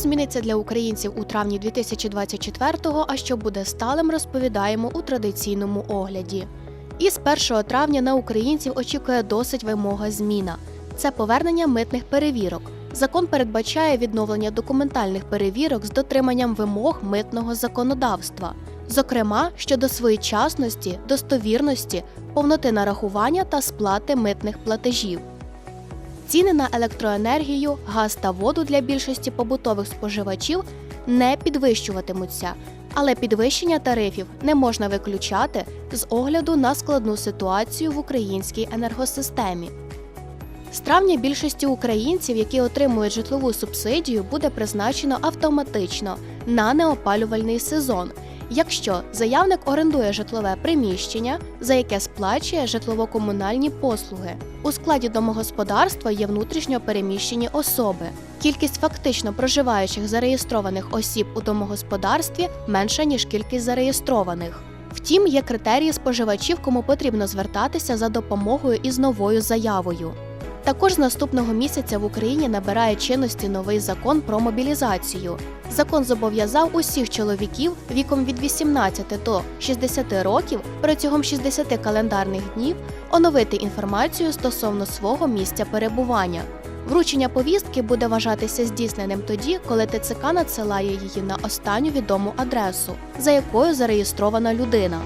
зміниться для українців у травні 2024-го, а що буде сталим, розповідаємо у традиційному огляді. І з 1 травня на українців очікує досить вимога зміна. Це повернення митних перевірок. Закон передбачає відновлення документальних перевірок з дотриманням вимог митного законодавства, зокрема щодо своєчасності, достовірності, повноти нарахування та сплати митних платежів. Ціни на електроенергію, газ та воду для більшості побутових споживачів не підвищуватимуться, але підвищення тарифів не можна виключати з огляду на складну ситуацію в українській енергосистемі. З травня більшості українців, які отримують житлову субсидію, буде призначено автоматично на неопалювальний сезон, якщо заявник орендує житлове приміщення, за яке сплачує житлово-комунальні послуги. У складі домогосподарства є внутрішньо переміщені особи. Кількість фактично проживаючих зареєстрованих осіб у домогосподарстві менша ніж кількість зареєстрованих. Втім, є критерії споживачів, кому потрібно звертатися за допомогою із новою заявою. Також з наступного місяця в Україні набирає чинності новий закон про мобілізацію. Закон зобов'язав усіх чоловіків віком від 18 до 60 років протягом 60 календарних днів оновити інформацію стосовно свого місця перебування. Вручення повістки буде вважатися здійсненим тоді, коли ТЦК надсилає її на останню відому адресу, за якою зареєстрована людина.